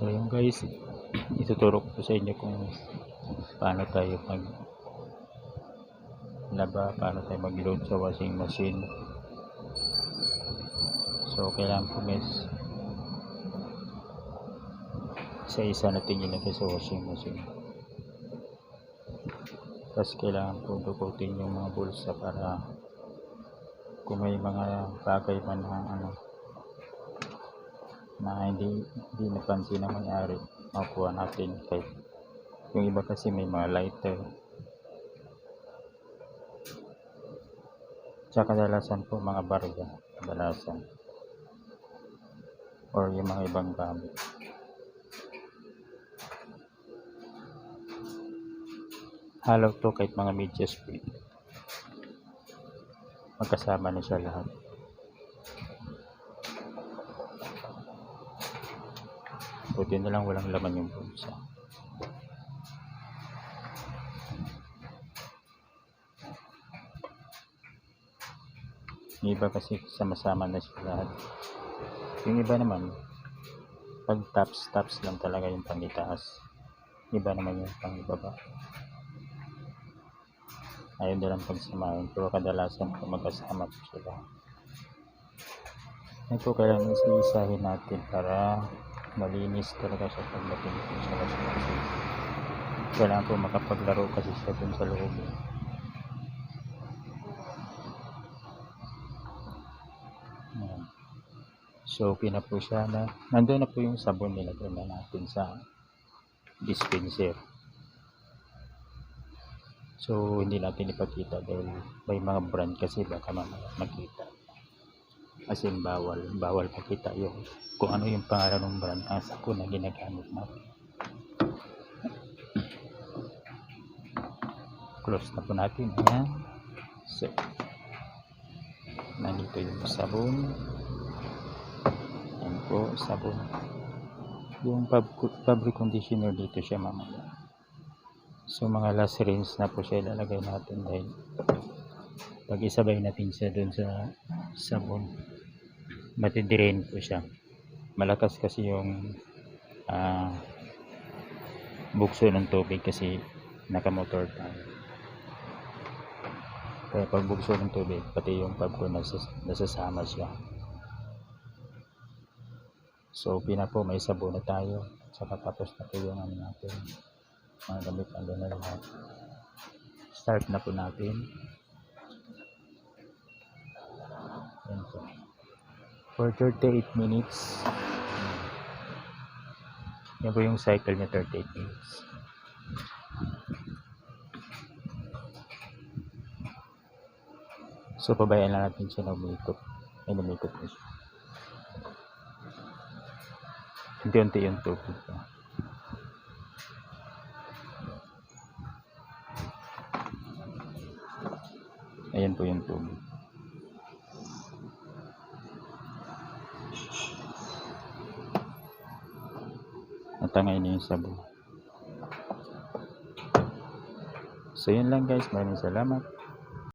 So yun guys, ituturo ko sa inyo kung paano tayo mag laba, paano tayo mag-load sa washing machine. So kailangan po guys, isa-isa natin ilagay sa washing machine. Tapos kailangan po dukutin yung mga bulsa para kung may mga bagay man na ano na hindi hindi napansin ng may-ari makuha natin kahit yung iba kasi may mga lighter. Tsaka kadalasan po mga barya kadalasan. Or yung mga ibang gamit. Halaw to kahit mga media speed magkasama na siya lahat buti na lang walang laman yung bulsa. Yung iba kasi sama-sama na siya lahat yung iba naman pag taps taps lang talaga yung pangitaas. Iba naman yung pangibaba ayaw nilang pagsamahin pero kadalasan po magkasama po sila. Ito kailangan isa-isahin natin para malinis talaga siya pagdating po sa washing machine kailangan po makapaglaro kasi siya dun sa loob. So okay na po siya na nandun na po yung sabon nilagay na natin sa dispenser. So hindi natin ipakita dahil may mga brand kasi baka mamaya makita as in bawal bawal pakita yung kung ano yung pangalan ng brand ang sako na ginagamit natin close na po natin ayan. So nandito yung sabon. Ayan po sabon. Yung fab fabric conditioner dito siya mamaya so mga last rinse na po siya ilalagay natin dahil pag isabay natin siya dun sa sabon matidrain po siya. Malakas kasi yung ah, bukso ng tubig kasi nakamotor tayo kaya pag bukso ng tubig pati yung pub ko nasas, nasasama siya. So pina po may sabon na tayo. Saka tapos na po yung ano natin. Mga gamit na lahat. Start na po natin for 38 minutes. Yan po yung cycle niya 38 minutes. So pabayaan lang natin siya na umikot. Ay lumikot na siya. Unti-unti yung tubig. Niya ayan po yung tubig natangay na yung sabon so yun lang guys. Maraming salamat